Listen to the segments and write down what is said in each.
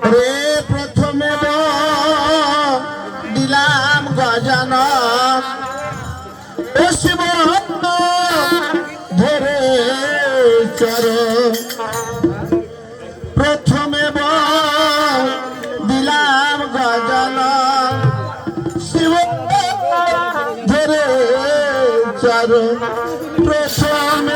Pre, pre চর প্রথমে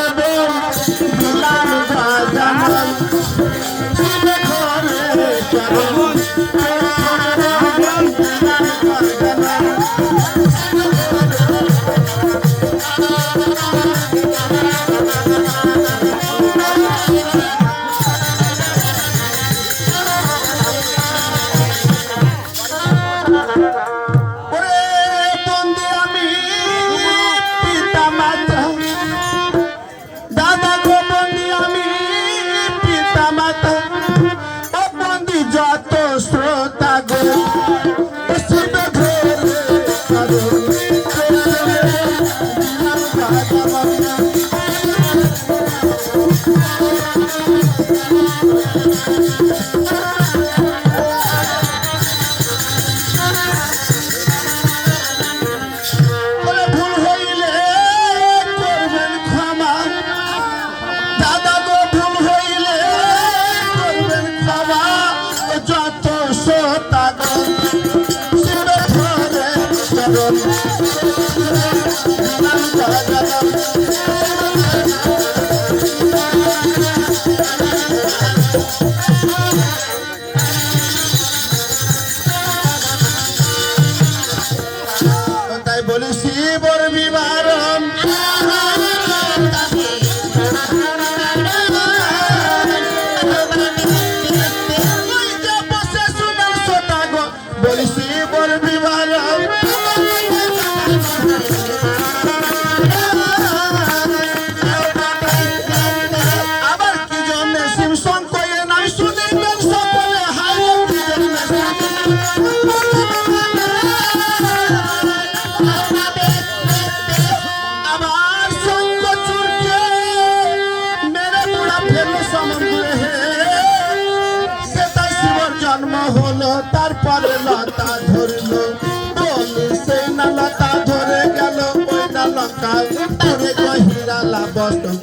চরণ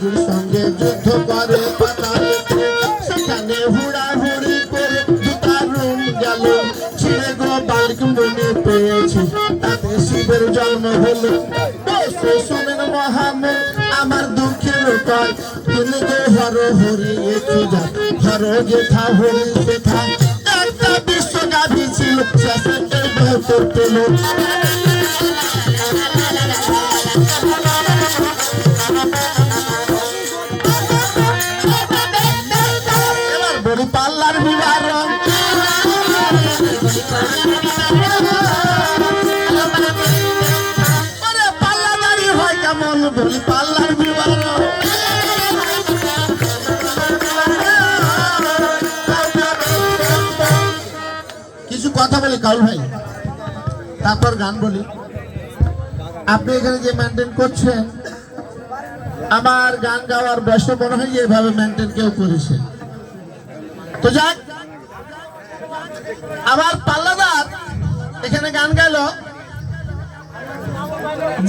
বস্তগুর সঙ্গে যুদ্ধ করে সেখানে হুড়া হুড়ি করে দুটা রুম গেল। ছিঁড়ে গো বালিক মনে পেয়েছি, তাতে শিবের জন্ম হলো। শোনেন মহামে আমার দুঃখের উপায়। তিনি গো হর হরি একই যা হর যেথা হরি সেথা। একটা বিশ্ব গাভী ছিল শেষে এই কথা বলি কাউল ভাই। তারপর গান বলি। আপনি এখানে যে মেনটেন করছেন, আমার গান গাওয়ার বয়স মনে হয় এভাবে মেনটেন কেউ করেছে। তো যাক আবার পাল্লাদার এখানে গান গেল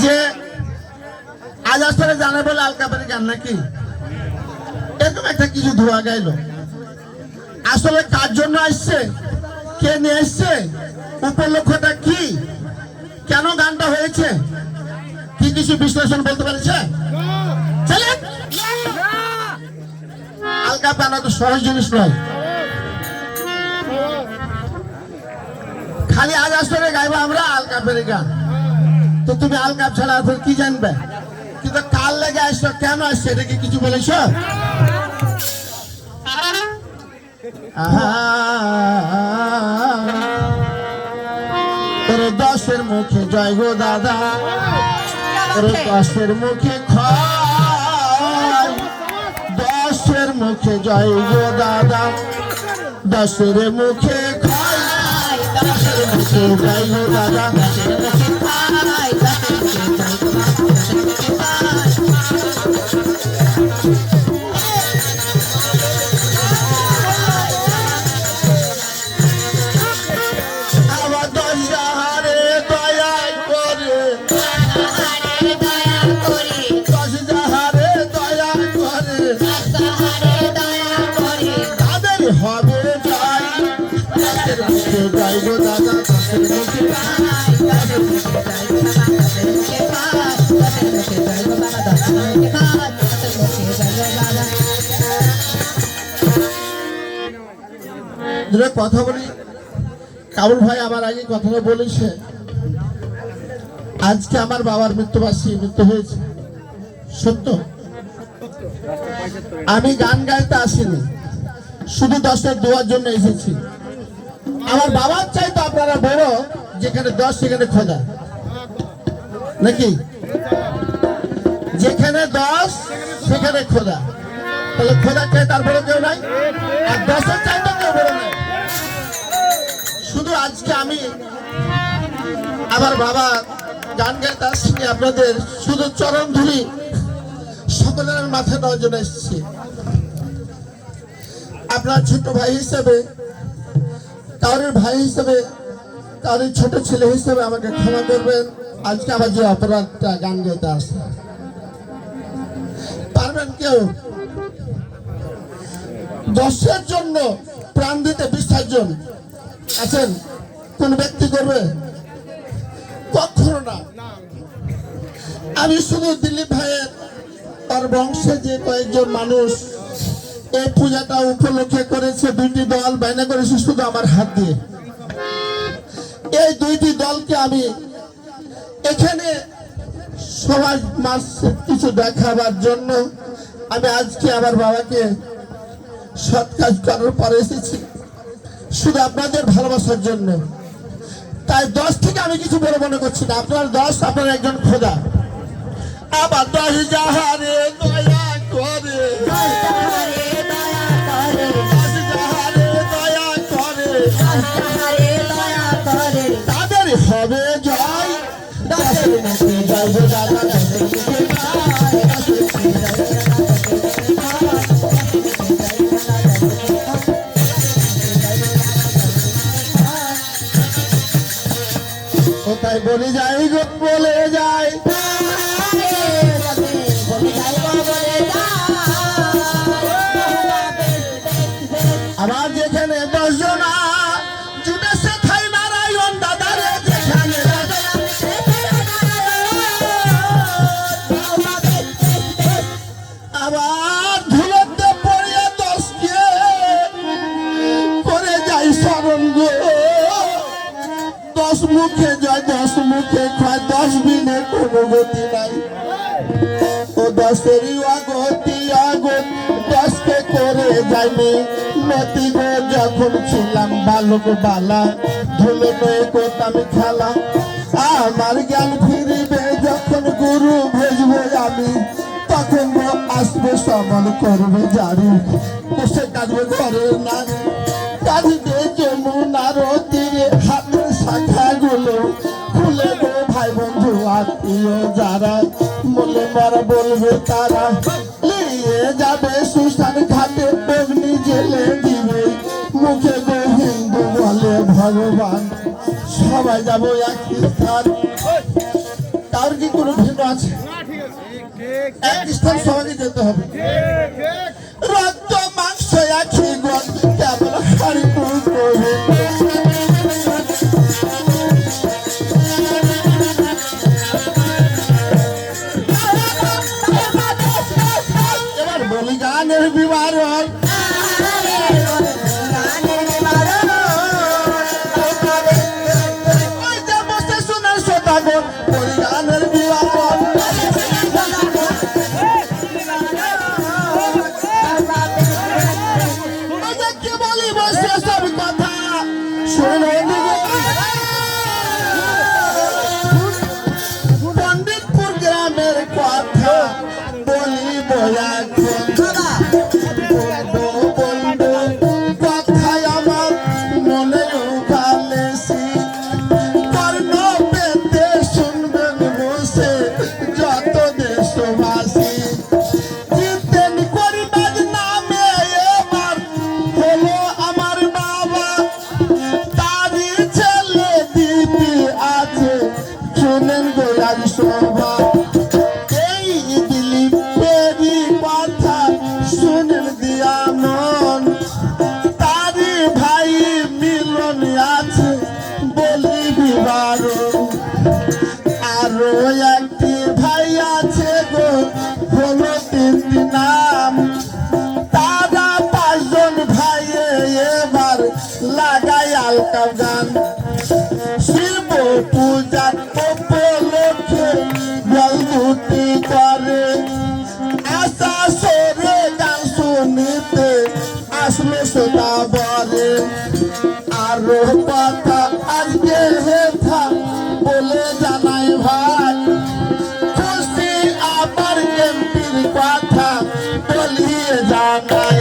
যে আজ আসলে জানে বলে আলকাপারি গান নাকি? এরকম একটা কিছু ধোয়া গেল আসলে কার জন্য আসছে? কে নিয়ে আসছে উপলক্ষটা কি? কেন গানটা হয়েছে? কি কিছু বিশ্লেষণ বলতে পেরেছে চলেন আলকা পানা তো সহজ জিনিস নয়। খালি আজ আসলে গাইবো আমরা আলকা পেরে গান। তো তুমি আলকাপ ছাড়া আর কি জানবে? কিন্তু কাল লেগে আসছো কেন আসছে? এটা কি কিছু বলেছ? তোর দশের মুখে জয় গো দাদা। তোর দশের মুখে খয়। দশের মুখে জয় গো দাদা। দশের মুখে খয়। দশের মুখে জয় গো দাদা। দুটো কথা বলি। কাবুল ভাই আমার আগে কথাটা বলেছে। আজকে আমার বাবার মৃত্যুবার্ষিকী মৃত্যু হয়েছে। সত্য? আমি গান গাইতে আসিনি। শুধু দশের দোয়ার জন্য এসেছি। আমার বাবার চাইতো আপনারা বড়, যেখানে দশ, সেখানে খোদা। নাকি? যেখানে দশ, সেখানে খোদা। তাহলে খোদা চাই তারপরে কেউ নাই? আর দশের চাইতো কেউ বড় নাই? শুধু আজকে আমি আমার বাবা গান গাইতে আসিনি, আপনাদের শুধু চরণ ধুলি। সকলের মাথায় জন্য এসেছি। আপনার ছোট ভাই হিসেবে কারোর ভাই হিসেবে কারোর ছোট ছেলে হিসেবে আমাকে ক্ষমা করবেন। আজকে আমার যে অপরাধটা গান গাইতে আসছে। পারবেন কেউ? দশের জন্য প্রাণ দিতে বিশ্বাস জন আছেন? কোন ব্যক্তি করবে? কখনো না। আমি শুধু দিলীপ ভাইয়ের তার বংশে যে কয়েকজন মানুষ এই পূজাটা উপলক্ষে করেছে দুইটি দল, বাইনা করেছে শুধু আমার হাত দিয়ে। এই দুইটি দলকে আমি এখানে সমাজ মাস কিছু দেখাবার জন্য আমি আজকে আমার বাবাকে সৎ কাজ করার পরে এসেছি। শুধু আপনাদের ভালোবাসার জন্য। তাই দশ থেকে আমি কিছু বলে মনে করছি না। আপনার দশ, আপনার একজন খোদা। আবার দশ যাহারে দয়া করে। তাদের হবে জয়। জয়। কোথায় বলে যাই গো বলে? আবার ধুলোতে পড়িয়া দশকে করে যাই স্মরণ দশ মুখে জয় দশ মুখে খয়, দশ দিনে কোনো গতি নাই। ও দশেরই আগতি আগত দশকে করে যাইনি। নতি যখন ছিলাম বালক বালা, ধুলো নয়ে করতাম খেলা। আমার জ্ঞান ফিরিবে যখন গুরু ভেজবে আমি। তখন আসবে সবল করবে জারি। বসে কাজবে ঘরের নারী, কাঁদবে যমুনার তীরে হাতের শাখাগুলো খুলে গো ভাই বন্ধু, আত্মীয় যারা বলে মারা বলবে তারা। নিয়ে যাবে সুশান ঘাটে, অগ্নি জেলে দিবে। মুখে গো হিন্দু বলে ভগবান। সবাই যাব একই স্থান। তার কি কোনো ভিন্ন আছে? এক স্থান সবাইকে যেতে হবে। রক্ত মাংস একই কেবল হারি করবে Thank. Bye.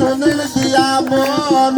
সোনের দিয়া মন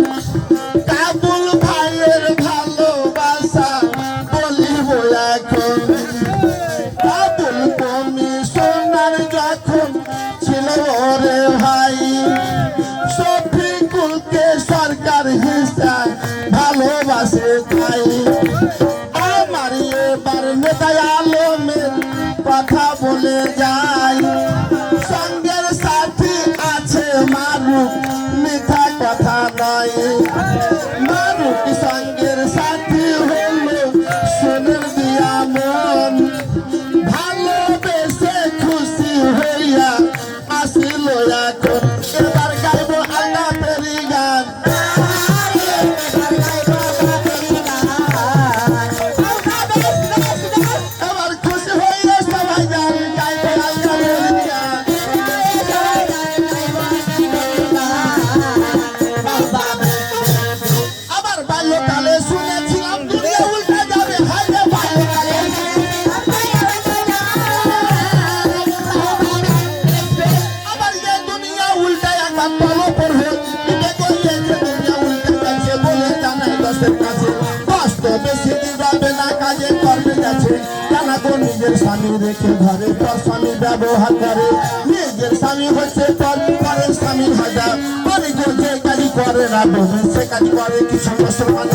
বেশি দিন না, কাজে কর্মে গেছে তারা নিজের স্বামী রেখে ঘরে পর স্বামী ব্যবহার করে। নিজের স্বামী হচ্ছে পর, পরের স্বামী ভাজা পরে যে কাজ করে না বলে, সে কাজ করে কিছু মুসলমান।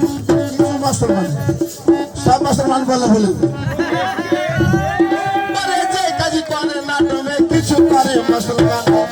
কিছু মুসলমান। সব মুসলমান বলে বলে। পরে যে কাজ করে না ডোবে কিছু করে মুসলমান।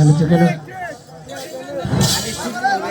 A mí te.